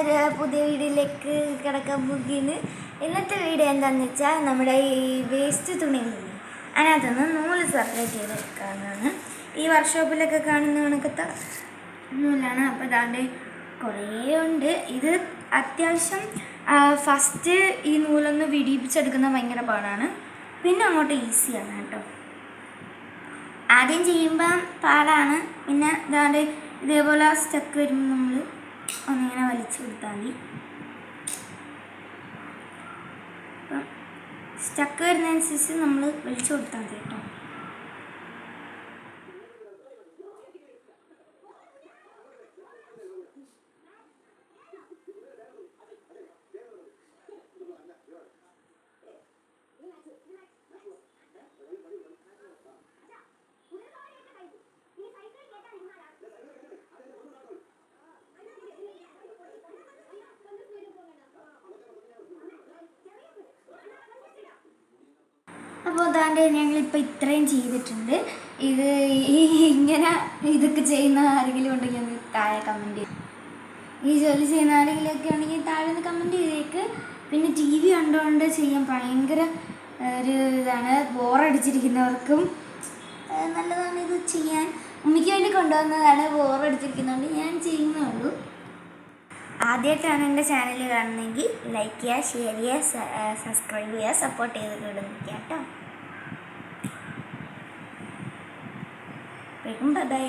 ഒരു പുതിയ വീഡിയോയിലേക്ക് കിടക്കാൻ പോകുന്നു ഇന്നത്തെ വീഡിയോ എന്താണെന്ന് വെച്ചാൽ നമ്മുടെ ഈ വേസ്റ്റ് തുണി അതിനകത്തുനിന്ന് നൂൽ സെപ്പറേറ്റ് ചെയ്തെടുക്കാവുന്നതാണ് ഈ വർക്ക്ഷോപ്പിലൊക്കെ കാണുന്ന കണക്കത്തെ നൂലാണ്. അപ്പോൾ അതാണ്ട് കുറേ ഉണ്ട്. ഇത് അത്യാവശ്യം ഫസ്റ്റ് ഈ നൂലൊന്ന് വിടിയിപ്പിച്ചെടുക്കുന്ന ഭയങ്കര പാടാണ്. പിന്നെ അങ്ങോട്ട് ഈസിയാണ് കേട്ടോ. ആദ്യം ചെയ്യുമ്പം പാടാണ്. പിന്നെ ഇതാണ്ട് ഇതേപോലെ സ്റ്റക്ക് വരുമ്പോൾ നമ്മൾ ഒന്നിങ്ങനെ വലിച്ചു കൊടുത്താൽ മതി സ്റ്റക്ക് വരുന്നതനുസരിച്ച് നമ്മൾ വലിച്ചു കൊടുത്താൽ മതി കേട്ടോ. അപ്പോൾ അതാണ്ട് ഞങ്ങളിപ്പോൾ ഇത്രയും ചെയ്തിട്ടുണ്ട്. ഇത് ഇങ്ങനെ ഇതൊക്കെ ചെയ്യുന്ന ആരെങ്കിലും ഉണ്ടെങ്കിൽ ഒന്ന് താഴെ കമന്റ് ഈ ജോലി ചെയ്യുന്ന ആരെങ്കിലുമൊക്കെ ഉണ്ടെങ്കിൽ താഴെ ഒന്ന് കമന്റ് ചെയ്തേക്ക്. പിന്നെ ടി വി കണ്ടുകൊണ്ട് ചെയ്യാൻ ഭയങ്കര ഒരു ഇതാണ്. ബോറടിച്ചിരിക്കുന്നവർക്കും നല്ലതാണ് ഇത് ചെയ്യാൻ. ഉമ്മയ്ക്ക് വേണ്ടി കൊണ്ടുവന്നതാണ്. ബോറടിച്ചിരിക്കുന്നതുകൊണ്ട് ഞാൻ ചെയ്യുന്നേ ഉള്ളൂ. ആദ്യമായിട്ടാണ് എന്റെ ചാനൽ കാണുന്നതെങ്കിൽ ലൈക്ക് ചെയ്യുക ഷെയർ ചെയ്യുക സബ്സ്ക്രൈബ് ചെയ്യുക സപ്പോർട്ട് ചെയ്ത് കൊടുക്കുക കേട്ടോ ബൈ